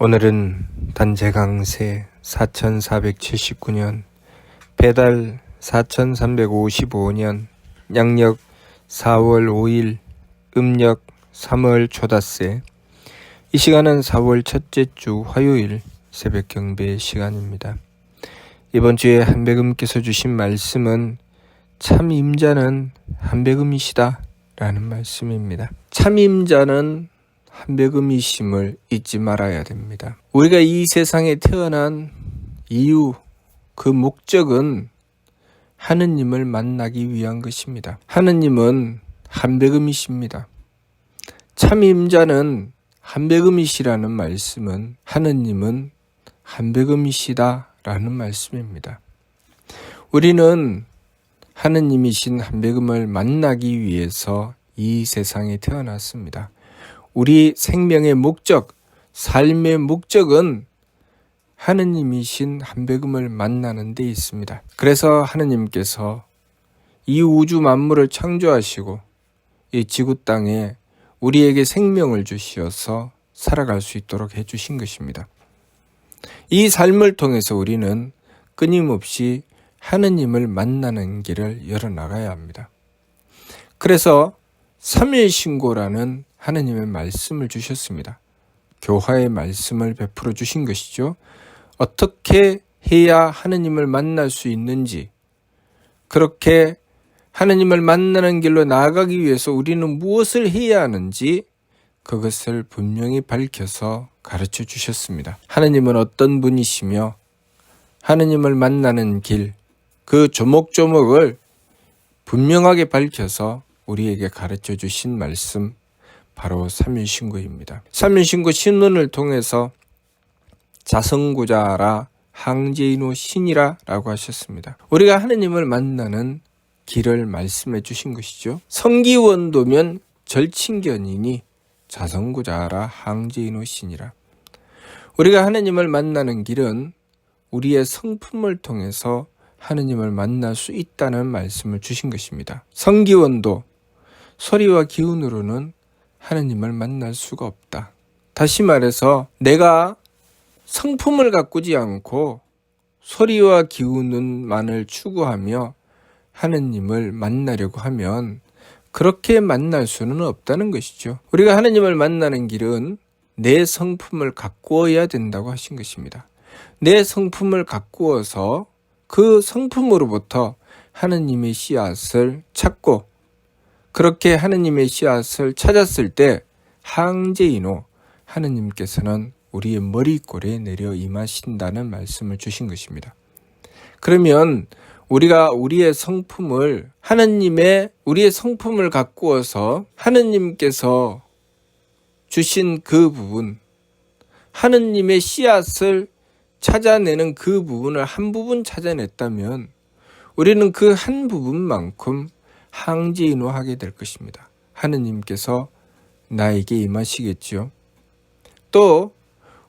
오늘은 단재강세 4479년 배달 4355년 양력 4월 5일 음력 3월 초닷새 이 시간은 4월 첫째 주 화요일 새벽 경배 시간입니다. 이번 주에 한백음께서 주신 말씀은 참 임자는 한백음이시다 라는 말씀입니다. 참 임자는 한백음이심을 잊지 말아야 됩니다. 우리가 이 세상에 태어난 이유, 그 목적은 하느님을 만나기 위한 것입니다. 하느님은 한백음이십니다. 참 임자는 한백음이시라는 말씀은 하느님은 한백음이시다라는 말씀입니다. 우리는 하느님이신 한백음을 만나기 위해서 이 세상에 태어났습니다. 우리 생명의 목적, 삶의 목적은 하느님이신 한백음을 만나는 데 있습니다. 그래서 하느님께서 이 우주 만물을 창조하시고 이 지구 땅에 우리에게 생명을 주시어서 살아갈 수 있도록 해주신 것입니다. 이 삶을 통해서 우리는 끊임없이 하느님을 만나는 길을 열어나가야 합니다. 그래서 삼일신고라는 하느님의 말씀을 주셨습니다. 교화의 말씀을 베풀어 주신 것이죠. 어떻게 해야 하느님을 만날 수 있는지, 그렇게 하느님을 만나는 길로 나아가기 위해서 우리는 무엇을 해야 하는지 그것을 분명히 밝혀서 가르쳐 주셨습니다. 하느님은 어떤 분이시며 하느님을 만나는 길, 그 조목조목을 분명하게 밝혀서 우리에게 가르쳐 주신 말씀, 바로 삼일신고입니다. 삼일신고 신문을 통해서 자성구자라 항제인호 신이라 라고 하셨습니다. 우리가 하느님을 만나는 길을 말씀해 주신 것이죠. 성기원도면 절친견이니 자성구자라 항제인호 신이라. 우리가 하느님을 만나는 길은 우리의 성품을 통해서 하느님을 만날 수 있다는 말씀을 주신 것입니다. 성기원도 소리와 기운으로는 하느님을 만날 수가 없다. 다시 말해서 내가 성품을 가꾸지 않고 소리와 기운만을 추구하며 하느님을 만나려고 하면 그렇게 만날 수는 없다는 것이죠. 우리가 하느님을 만나는 길은 내 성품을 가꾸어야 된다고 하신 것입니다. 내 성품을 가꾸어서 그 성품으로부터 하느님의 씨앗을 찾고 그렇게 하느님의 씨앗을 찾았을 때 항제인호 하느님께서는 우리의 머리꼴에 내려 임하신다는 말씀을 주신 것입니다. 그러면 우리가 우리의 성품을 하느님의 우리의 성품을 가꾸어서 하느님께서 주신 그 부분 하느님의 씨앗을 찾아내는 그 부분을 한 부분 찾아냈다면 우리는 그 한 부분만큼 항지인호하게 될 것입니다. 하느님께서 나에게 임하시겠지요. 또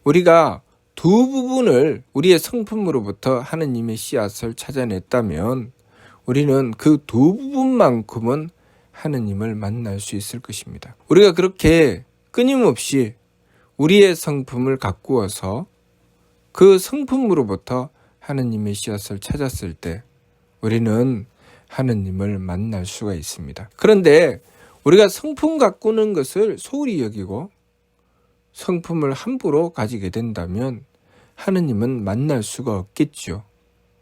우리가 두 부분을 우리의 성품으로부터 하느님의 씨앗을 찾아냈다면 우리는 그 두 부분만큼은 하느님을 만날 수 있을 것입니다. 우리가 그렇게 끊임없이 우리의 성품을 가꾸어서 그 성품으로부터 하느님의 씨앗을 찾았을 때 우리는 하느님을 만날 수가 있습니다. 그런데 우리가 성품 가꾸는 것을 소홀히 여기고 성품을 함부로 가지게 된다면 하느님은 만날 수가 없겠죠.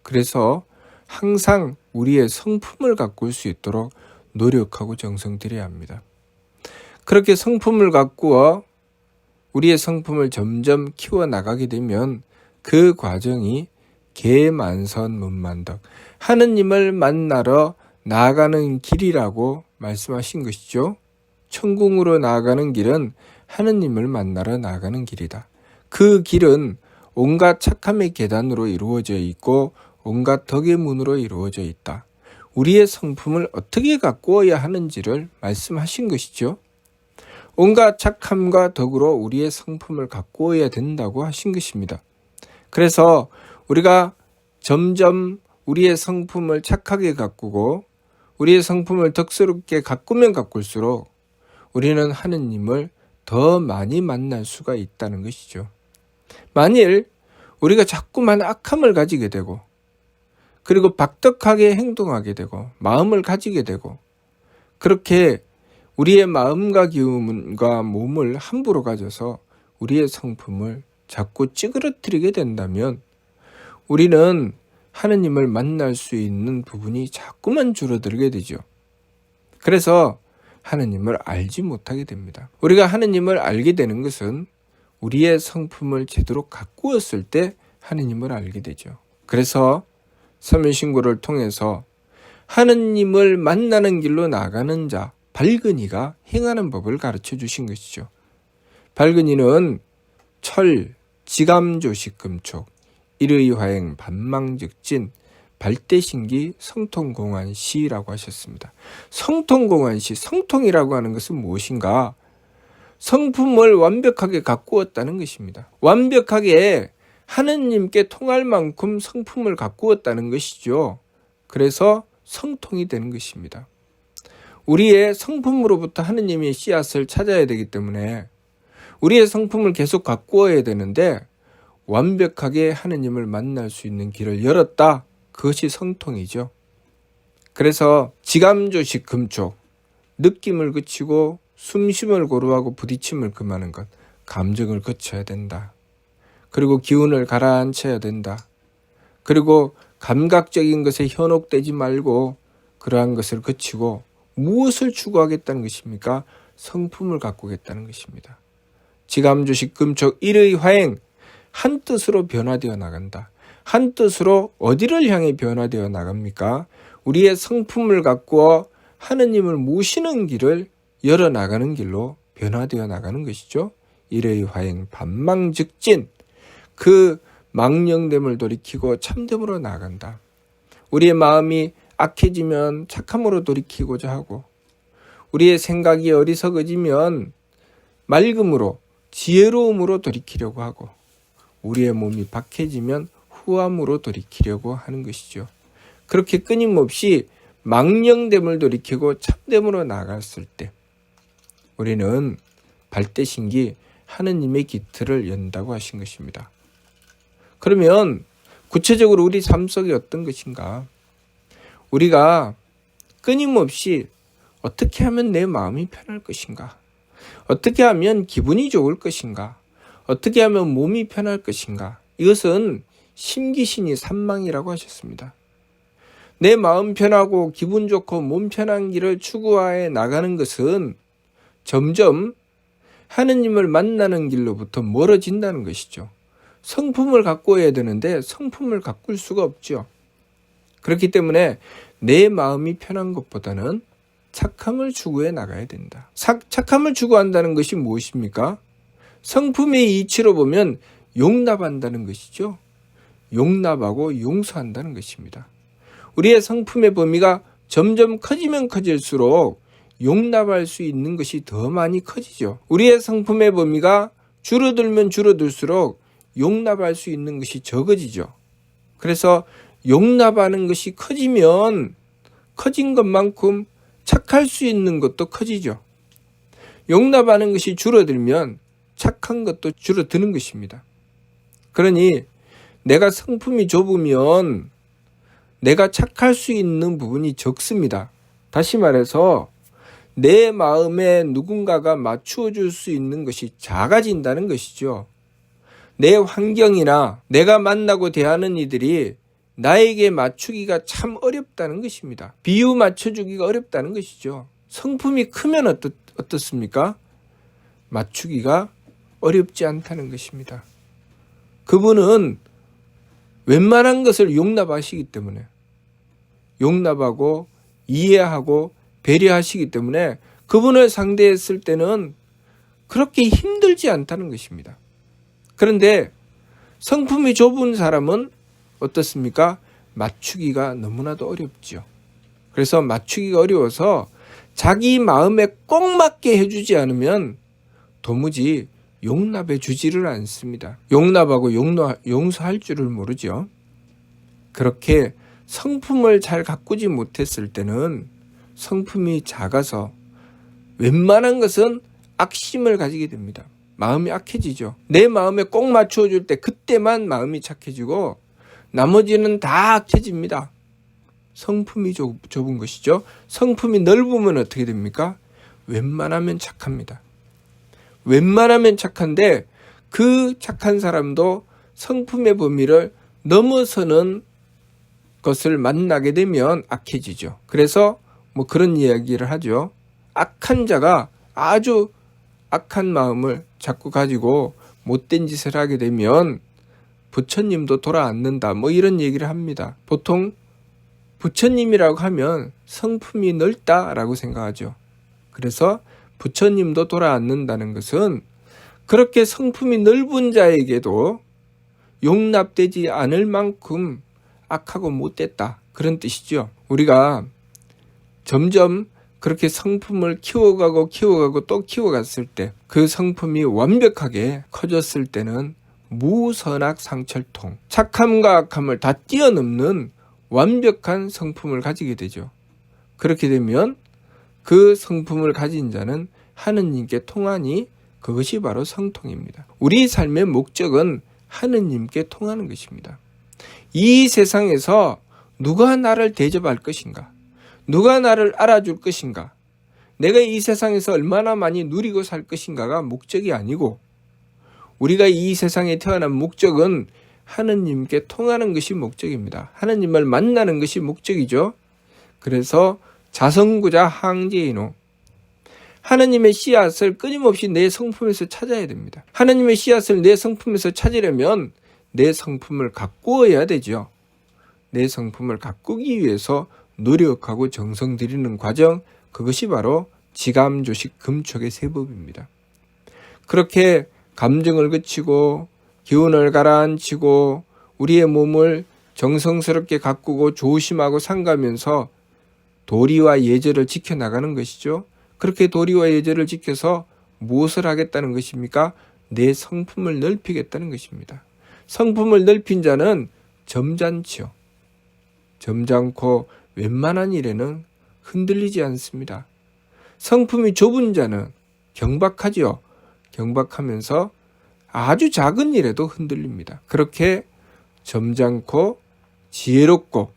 그래서 항상 우리의 성품을 가꿀 수 있도록 노력하고 정성 들여야 합니다. 그렇게 성품을 가꾸어 우리의 성품을 점점 키워 나가게 되면 그 과정이 개만선 문만덕 하느님을 만나러 나아가는 길이라고 말씀하신 것이죠. 천궁으로 나아가는 길은 하느님을 만나러 나아가는 길이다. 그 길은 온갖 착함의 계단으로 이루어져 있고 온갖 덕의 문으로 이루어져 있다. 우리의 성품을 어떻게 가꾸어야 하는지를 말씀하신 것이죠. 온갖 착함과 덕으로 우리의 성품을 가꾸어야 된다고 하신 것입니다. 그래서 우리가 점점 우리의 성품을 착하게 가꾸고 우리의 성품을 덕스럽게 가꾸면 가꿀수록 우리는 하느님을 더 많이 만날 수가 있다는 것이죠. 만일 우리가 자꾸만 악함을 가지게 되고 그리고 박덕하게 행동하게 되고 마음을 가지게 되고 그렇게 우리의 마음과 기운과 몸을 함부로 가져서 우리의 성품을 자꾸 찌그러뜨리게 된다면 우리는 하느님을 만날 수 있는 부분이 자꾸만 줄어들게 되죠. 그래서 하느님을 알지 못하게 됩니다. 우리가 하느님을 알게 되는 것은 우리의 성품을 제대로 가꾸었을 때 하느님을 알게 되죠. 그래서 서면신고를 통해서 하느님을 만나는 길로 나가는 자, 발근이가 행하는 법을 가르쳐 주신 것이죠. 발근이는 철, 지감조식 금촉, 일의화행, 반망즉진, 발대신기, 성통공안시라고 하셨습니다. 성통공안시, 성통이라고 하는 것은 무엇인가? 성품을 완벽하게 가꾸었다는 것입니다. 완벽하게 하느님께 통할 만큼 성품을 가꾸었다는 것이죠. 그래서 성통이 되는 것입니다. 우리의 성품으로부터 하느님의 씨앗을 찾아야 되기 때문에 우리의 성품을 계속 가꾸어야 되는데 완벽하게 하느님을 만날 수 있는 길을 열었다. 그것이 성통이죠. 그래서 지감조식 금촉, 느낌을 그치고 숨쉼을 고루하고 부딪힘을 금하는 것, 감정을 거쳐야 된다. 그리고 기운을 가라앉혀야 된다. 그리고 감각적인 것에 현혹되지 말고 그러한 것을 거치고 무엇을 추구하겠다는 것입니까? 성품을 가꾸겠다는 것입니다. 지감주식 금촉 일의 화행 한 뜻으로 변화되어 나간다. 한 뜻으로 어디를 향해 변화되어 나갑니까? 우리의 성품을 가꾸어 하느님을 모시는 길을 열어 나가는 길로 변화되어 나가는 것이죠. 일의 화행 반망즉진 그 망령됨을 돌이키고 참됨으로 나간다. 우리의 마음이 악해지면 착함으로 돌이키고자 하고 우리의 생각이 어리석어지면 맑음으로 지혜로움으로 돌이키려고 하고 우리의 몸이 박해지면 후함으로 돌이키려고 하는 것이죠. 그렇게 끊임없이 망령됨을 돌이키고 참됨으로 나갔을 때 우리는 발대신기 하느님의 기틀을 연다고 하신 것입니다. 그러면 구체적으로 우리 삶 속에 어떤 것인가? 우리가 끊임없이 어떻게 하면 내 마음이 편할 것인가? 어떻게 하면 기분이 좋을 것인가? 어떻게 하면 몸이 편할 것인가? 이것은 심기신이 산망이라고 하셨습니다. 내 마음 편하고 기분 좋고 몸 편한 길을 추구하여 나가는 것은 점점 하느님을 만나는 길로부터 멀어진다는 것이죠. 성품을 가꾸어야 되는데 성품을 가꿀 수가 없죠. 그렇기 때문에 내 마음이 편한 것보다는 착함을 추구해 나가야 된다. 착함을 추구한다는 것이 무엇입니까? 성품의 이치로 보면 용납한다는 것이죠. 용납하고 용서한다는 것입니다. 우리의 성품의 범위가 점점 커지면 커질수록 용납할 수 있는 것이 더 많이 커지죠. 우리의 성품의 범위가 줄어들면 줄어들수록 용납할 수 있는 것이 적어지죠. 그래서 용납하는 것이 커지면 커진 것만큼 착할 수 있는 것도 커지죠. 용납하는 것이 줄어들면 착한 것도 줄어드는 것입니다. 그러니 내가 성품이 좁으면 내가 착할 수 있는 부분이 적습니다. 다시 말해서 내 마음에 누군가가 맞추어 줄 수 있는 것이 작아진다는 것이죠. 내 환경이나 내가 만나고 대하는 이들이 나에게 맞추기가 참 어렵다는 것입니다. 비유 맞춰주기가 어렵다는 것이죠. 성품이 크면 어떻, 어떻습니까? 맞추기가 어렵지 않다는 것입니다. 그분은 웬만한 것을 용납하시기 때문에 용납하고 이해하고 배려하시기 때문에 그분을 상대했을 때는 그렇게 힘들지 않다는 것입니다. 그런데 성품이 좁은 사람은 어떻습니까? 맞추기가 너무나도 어렵죠. 그래서 맞추기가 어려워서 자기 마음에 꼭 맞게 해주지 않으면 도무지 용납해 주지를 않습니다. 용납하고 용서, 용서할 줄을 모르죠. 그렇게 성품을 잘 가꾸지 못했을 때는 성품이 작아서 웬만한 것은 악심을 가지게 됩니다. 마음이 악해지죠. 내 마음에 꼭 맞춰줄 때 그때만 마음이 착해지고 나머지는 다 악해집니다. 성품이 좁, 좁은 것이죠. 성품이 넓으면 어떻게 됩니까? 웬만하면 착합니다. 웬만하면 착한데 그 착한 사람도 성품의 범위를 넘어서는 것을 만나게 되면 악해지죠. 그래서 뭐 그런 이야기를 하죠. 악한 자가 아주 악한 마음을 자꾸 가지고 못된 짓을 하게 되면 부처님도 돌아앉는다. 뭐 이런 얘기를 합니다. 보통 부처님이라고 하면 성품이 넓다라고 생각하죠. 그래서 부처님도 돌아앉는다는 것은 그렇게 성품이 넓은 자에게도 용납되지 않을 만큼 악하고 못됐다. 그런 뜻이죠. 우리가 점점 그렇게 성품을 키워가고 키워가고 또 키워갔을 때 그 성품이 완벽하게 커졌을 때는 무선악 상철통 착함과 악함을 다 뛰어넘는 완벽한 성품을 가지게 되죠. 그렇게 되면 그 성품을 가진 자는 하느님께 통하니 그것이 바로 성통입니다. 우리 삶의 목적은 하느님께 통하는 것입니다. 이 세상에서 누가 나를 대접할 것인가? 누가 나를 알아줄 것인가? 내가 이 세상에서 얼마나 많이 누리고 살 것인가가 목적이 아니고 우리가 이 세상에 태어난 목적은 하느님께 통하는 것이 목적입니다. 하느님을 만나는 것이 목적이죠. 그래서 자성구자 항제이노 하느님의 씨앗을 끊임없이 내 성품에서 찾아야 됩니다. 하느님의 씨앗을 내 성품에서 찾으려면 내 성품을 가꾸어야 되죠. 내 성품을 가꾸기 위해서 노력하고 정성 들이는 과정, 그것이 바로 지감 조식 금촉의 세법입니다. 그렇게 감정을 그치고 기운을 가라앉히고 우리의 몸을 정성스럽게 가꾸고 조심하고 상가면서 도리와 예절을 지켜나가는 것이죠. 그렇게 도리와 예절을 지켜서 무엇을 하겠다는 것입니까? 내 성품을 넓히겠다는 것입니다. 성품을 넓힌 자는 점잖지요. 점잖고 웬만한 일에는 흔들리지 않습니다. 성품이 좁은 자는 경박하지요. 경박하면서 아주 작은 일에도 흔들립니다. 그렇게 점잖고 지혜롭고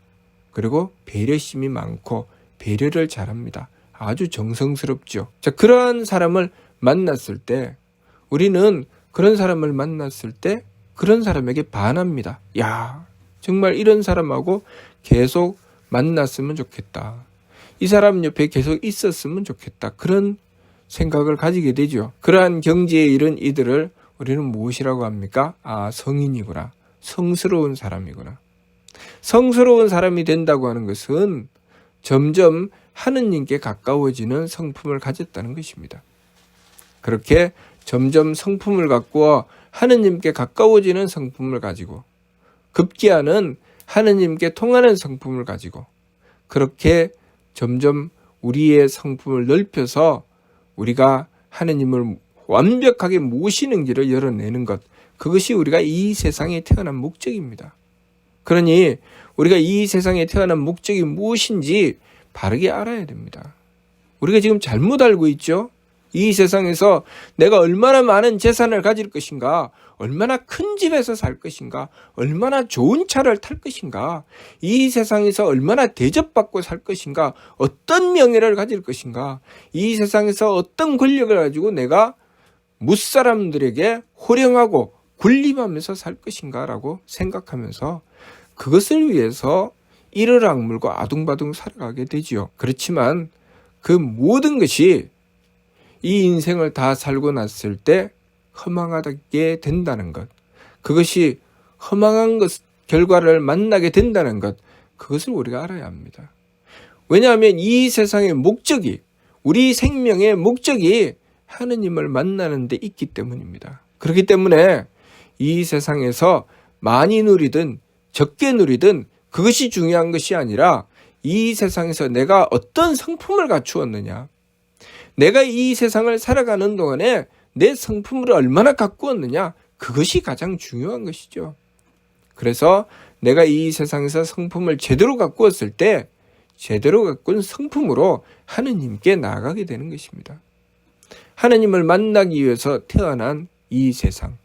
그리고 배려심이 많고 배려를 잘합니다. 아주 정성스럽죠. 자, 그러한 사람을 만났을 때 우리는 그런 사람을 만났을 때 그런 사람에게 반합니다. 야, 정말 이런 사람하고 계속 만났으면 좋겠다. 이 사람 옆에 계속 있었으면 좋겠다. 그런 생각을 가지게 되죠. 그러한 경지에 이른 이들을 우리는 무엇이라고 합니까? 아, 성인이구나. 성스러운 사람이구나. 성스러운 사람이 된다고 하는 것은 점점 하느님께 가까워지는 성품을 가졌다는 것입니다. 그렇게 점점 성품을 갖고 하느님께 가까워지는 성품을 가지고 급기야는 하느님께 통하는 성품을 가지고 그렇게 점점 우리의 성품을 넓혀서 우리가 하느님을 완벽하게 모시는 길을 열어내는 것. 그것이 우리가 이 세상에 태어난 목적입니다. 그러니 우리가 이 세상에 태어난 목적이 무엇인지 바르게 알아야 됩니다. 우리가 지금 잘못 알고 있죠? 이 세상에서 내가 얼마나 많은 재산을 가질 것인가, 얼마나 큰 집에서 살 것인가, 얼마나 좋은 차를 탈 것인가, 이 세상에서 얼마나 대접받고 살 것인가, 어떤 명예를 가질 것인가, 이 세상에서 어떤 권력을 가지고 내가 무사람들에게 호령하고 군림하면서 살 것인가라고 생각하면서 그것을 위해서 이를 악물고 아둥바둥 살아가게 되지요. 그렇지만 그 모든 것이 이 인생을 다 살고 났을 때 허망하게 된다는 것. 그것이 허망한 것, 결과를 만나게 된다는 것. 그것을 우리가 알아야 합니다. 왜냐하면 이 세상의 목적이, 우리 생명의 목적이 하느님을 만나는 데 있기 때문입니다. 그렇기 때문에 이 세상에서 많이 누리든 적게 누리든 그것이 중요한 것이 아니라 이 세상에서 내가 어떤 성품을 갖추었느냐. 내가 이 세상을 살아가는 동안에 내 성품을 얼마나 가꾸었느냐. 그것이 가장 중요한 것이죠. 그래서 내가 이 세상에서 성품을 제대로 가꾸었을 때 제대로 가꾼 성품으로 하느님께 나아가게 되는 것입니다. 하느님을 만나기 위해서 태어난 이 세상,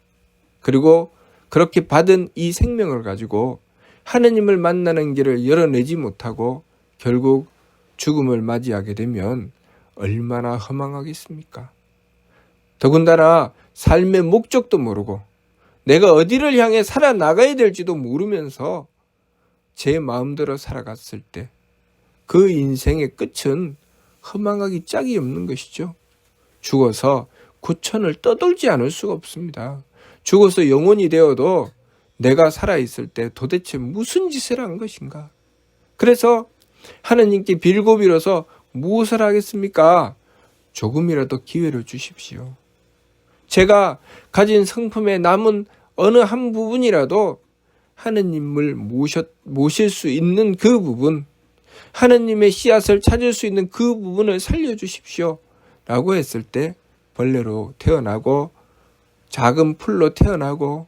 그리고 그렇게 받은 이 생명을 가지고 하느님을 만나는 길을 열어내지 못하고 결국 죽음을 맞이하게 되면 얼마나 허망하겠습니까? 더군다나 삶의 목적도 모르고 내가 어디를 향해 살아나가야 될지도 모르면서 제 마음대로 살아갔을 때 그 인생의 끝은 허망하기 짝이 없는 것이죠. 죽어서 구천을 떠돌지 않을 수가 없습니다. 죽어서 영혼이 되어도 내가 살아있을 때 도대체 무슨 짓을 한 것인가? 그래서 하느님께 빌고 빌어서 무엇을 하겠습니까? 조금이라도 기회를 주십시오. 제가 가진 성품의 남은 어느 한 부분이라도 하느님을 모셨, 모실 수 있는 그 부분, 하느님의 씨앗을 찾을 수 있는 그 부분을 살려주십시오. 라고 했을 때 벌레로 태어나고 작은 풀로 태어나고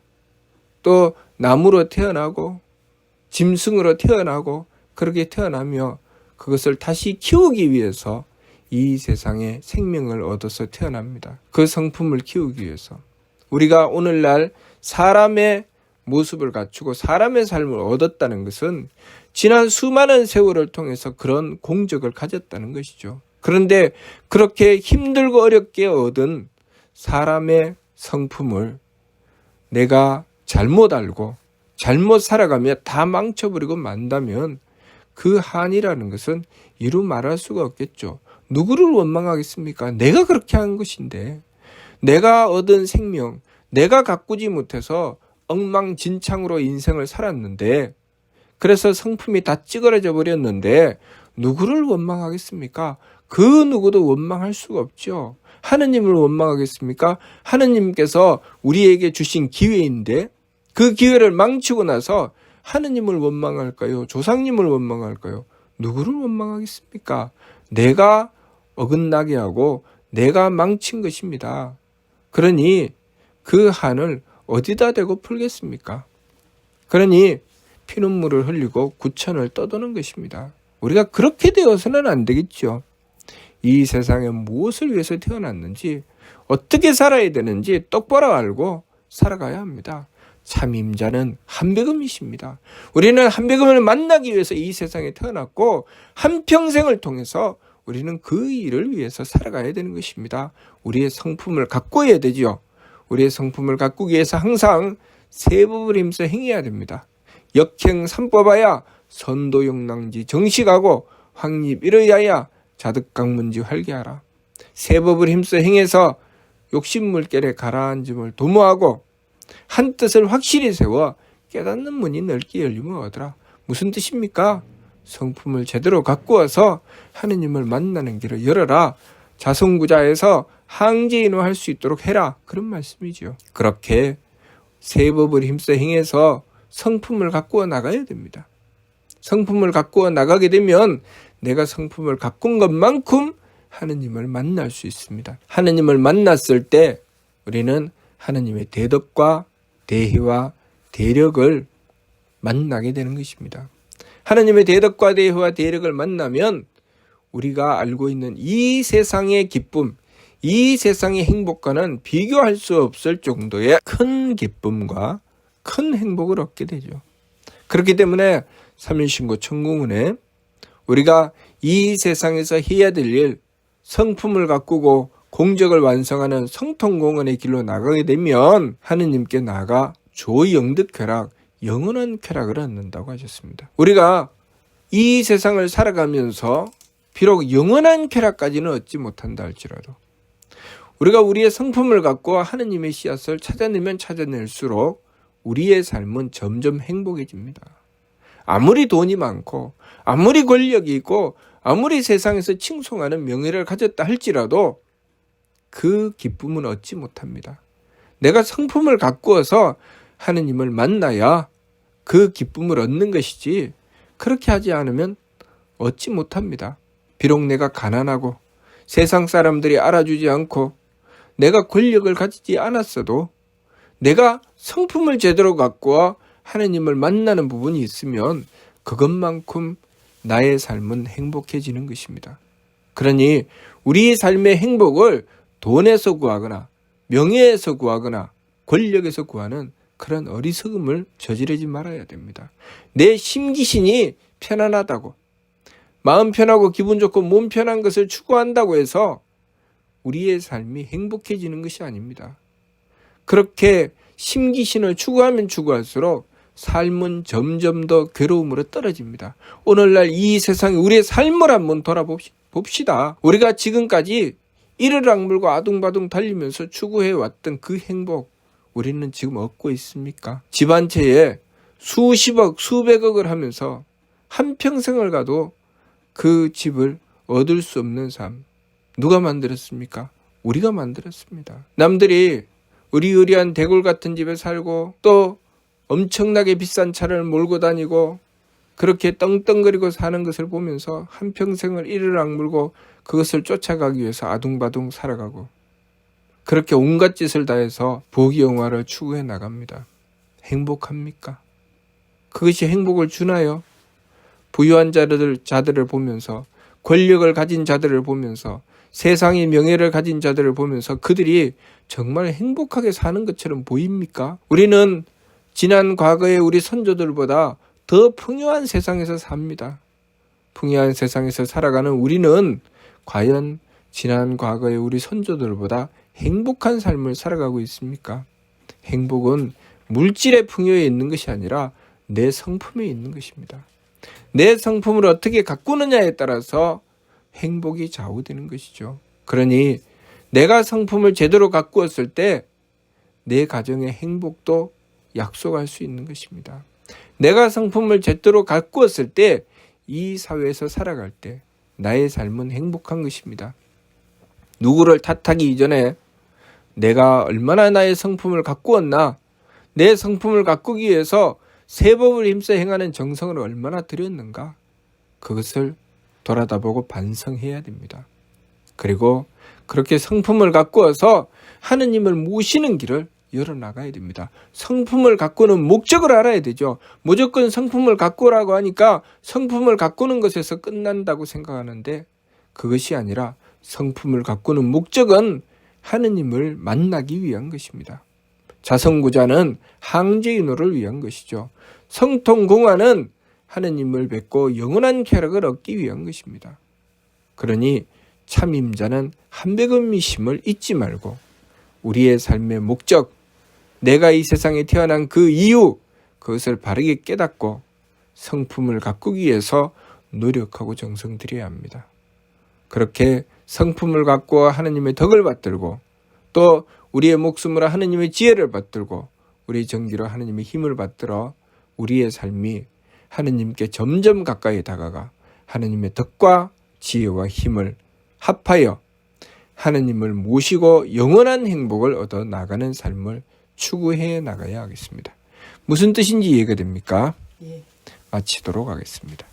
또 나무로 태어나고 짐승으로 태어나고 그렇게 태어나며 그것을 다시 키우기 위해서 이 세상에 생명을 얻어서 태어납니다. 그 성품을 키우기 위해서. 우리가 오늘날 사람의 모습을 갖추고 사람의 삶을 얻었다는 것은 지난 수많은 세월을 통해서 그런 공적을 가졌다는 것이죠. 그런데 그렇게 힘들고 어렵게 얻은 사람의 성품을 내가 잘못 알고 잘못 살아가며 다 망쳐버리고 만다면 그 한이라는 것은 이루 말할 수가 없겠죠. 누구를 원망하겠습니까? 내가 그렇게 한 것인데, 내가 얻은 생명, 내가 가꾸지 못해서 엉망진창으로 인생을 살았는데, 그래서 성품이 다 찌그러져 버렸는데, 누구를 원망하겠습니까? 그 누구도 원망할 수가 없죠. 하느님을 원망하겠습니까? 하느님께서 우리에게 주신 기회인데, 그 기회를 망치고 나서 하느님을 원망할까요? 조상님을 원망할까요? 누구를 원망하겠습니까? 내가 어긋나게 하고 내가 망친 것입니다. 그러니 그 한을 어디다 대고 풀겠습니까? 그러니 피눈물을 흘리고 구천을 떠도는 것입니다. 우리가 그렇게 되어서는 안 되겠죠. 이 세상에 무엇을 위해서 태어났는지 어떻게 살아야 되는지 똑바로 알고 살아가야 합니다. 참임자는 한백음이십니다. 우리는 한백음을 만나기 위해서 이 세상에 태어났고 한평생을 통해서 우리는 그 일을 위해서 살아가야 되는 것입니다. 우리의 성품을 가꿔야 되지요. 우리의 성품을 가꾸기 위해서 항상 세 법을 힘써 행해야 됩니다. 역행 삼법하야 선도용낭지 정식하고 확립 이러야야 자득강문지 활기하라. 세 법을 힘써 행해서 욕심물결에 가라앉음을 도모하고 한 뜻을 확실히 세워 깨닫는 문이 넓게 열리면 얻으라. 무슨 뜻입니까? 성품을 제대로 갖고 와서 하느님을 만나는 길을 열어라. 자성구자에서 항제인호 할 수 있도록 해라. 그런 말씀이죠. 그렇게 세 법을 힘써 행해서 성품을 갖고 나가야 됩니다. 성품을 갖고 나가게 되면 내가 성품을 가꾼 것만큼 하느님을 만날 수 있습니다. 하느님을 만났을 때 우리는 하느님의 대덕과 대희와 대력을 만나게 되는 것입니다. 하느님의 대덕과 대희와 대력을 만나면 우리가 알고 있는 이 세상의 기쁨, 이 세상의 행복과는 비교할 수 없을 정도의 큰 기쁨과 큰 행복을 얻게 되죠. 그렇기 때문에 삼일신고 천궁은에 우리가 이 세상에서 해야 될 일, 성품을 가꾸고 공적을 완성하는 성통공원의 길로 나가게 되면 하느님께 나가 조영득 쾌락, 영원한 쾌락을 얻는다고 하셨습니다. 우리가 이 세상을 살아가면서 비록 영원한 쾌락까지는 얻지 못한다 할지라도 우리가 우리의 성품을 갖고 하느님의 씨앗을 찾아내면 찾아낼수록 우리의 삶은 점점 행복해집니다. 아무리 돈이 많고 아무리 권력이 있고 아무리 세상에서 칭송하는 명예를 가졌다 할지라도 그 기쁨은 얻지 못합니다. 내가 성품을 가꾸어서 하느님을 만나야 그 기쁨을 얻는 것이지 그렇게 하지 않으면 얻지 못합니다. 비록 내가 가난하고 세상 사람들이 알아주지 않고 내가 권력을 가지지 않았어도 내가 성품을 제대로 갖고 하느님을 만나는 부분이 있으면 그것만큼 나의 삶은 행복해지는 것입니다. 그러니 우리의 삶의 행복을 돈에서 구하거나 명예에서 구하거나 권력에서 구하는 그런 어리석음을 저지르지 말아야 됩니다. 내 심기신이 편안하다고 마음 편하고 기분 좋고 몸 편한 것을 추구한다고 해서 우리의 삶이 행복해지는 것이 아닙니다. 그렇게 심기신을 추구하면 추구할수록 삶은 점점 더 괴로움으로 떨어집니다. 오늘날 이 세상에 우리의 삶을 한번 돌아봅시다. 우리가 지금까지 이를 악물고 아둥바둥 달리면서 추구해 왔던 그 행복 우리는 지금 얻고 있습니까? 집한 채에 수십억, 수백억을 하면서 한 평생을 가도 그 집을 얻을 수 없는 삶 누가 만들었습니까? 우리가 만들었습니다. 남들이 의리의리한 대골 같은 집에 살고 또 엄청나게 비싼 차를 몰고 다니고 그렇게 떵떵거리고 사는 것을 보면서 한평생을 이를 악물고 그것을 쫓아가기 위해서 아둥바둥 살아가고 그렇게 온갖 짓을 다해서 부귀영화를 추구해 나갑니다. 행복합니까? 그것이 행복을 주나요? 부유한 자들, 자들을 보면서 권력을 가진 자들을 보면서 세상의 명예를 가진 자들을 보면서 그들이 정말 행복하게 사는 것처럼 보입니까? 우리는 지난 과거의 우리 선조들보다 더 풍요한 세상에서 삽니다. 풍요한 세상에서 살아가는 우리는 과연 지난 과거의 우리 선조들보다 행복한 삶을 살아가고 있습니까? 행복은 물질의 풍요에 있는 것이 아니라 내 성품에 있는 것입니다. 내 성품을 어떻게 가꾸느냐에 따라서 행복이 좌우되는 것이죠. 그러니 내가 성품을 제대로 가꾸었을 때 내 가정의 행복도 약속할 수 있는 것입니다. 내가 성품을 제대로 가꾸었을 때 이 사회에서 살아갈 때 나의 삶은 행복한 것입니다. 누구를 탓하기 이전에 내가 얼마나 나의 성품을 가꾸었나, 내 성품을 가꾸기 위해서 세법을 힘써 행하는 정성을 얼마나 들였는가, 그것을 돌아다보고 반성해야 됩니다. 그리고 그렇게 성품을 가꾸어서 하느님을 모시는 길을 열어나가야 됩니다. 성품을 가꾸는 목적을 알아야 되죠. 무조건 성품을 가꾸라고 하니까 성품을 가꾸는 것에서 끝난다고 생각하는데 그것이 아니라 성품을 가꾸는 목적은 하느님을 만나기 위한 것입니다. 자성구자는 항제인호를 위한 것이죠. 성통공화는 하느님을 뵙고 영원한 쾌락을 얻기 위한 것입니다. 그러니 참임자는 한백음미심을 잊지 말고 우리의 삶의 목적, 내가 이 세상에 태어난 그 이유, 그것을 바르게 깨닫고 성품을 가꾸기 위해서 노력하고 정성 들여야 합니다. 그렇게 성품을 갖고 하느님의 덕을 받들고 또 우리의 목숨으로 하느님의 지혜를 받들고 우리 정기로 하느님의 힘을 받들어 우리의 삶이 하느님께 점점 가까이 다가가 하느님의 덕과 지혜와 힘을 합하여 하느님을 모시고 영원한 행복을 얻어 나가는 삶을 추구해 나가야 하겠습니다. 무슨 뜻인지 이해가 됩니까? 예. 마치도록 하겠습니다.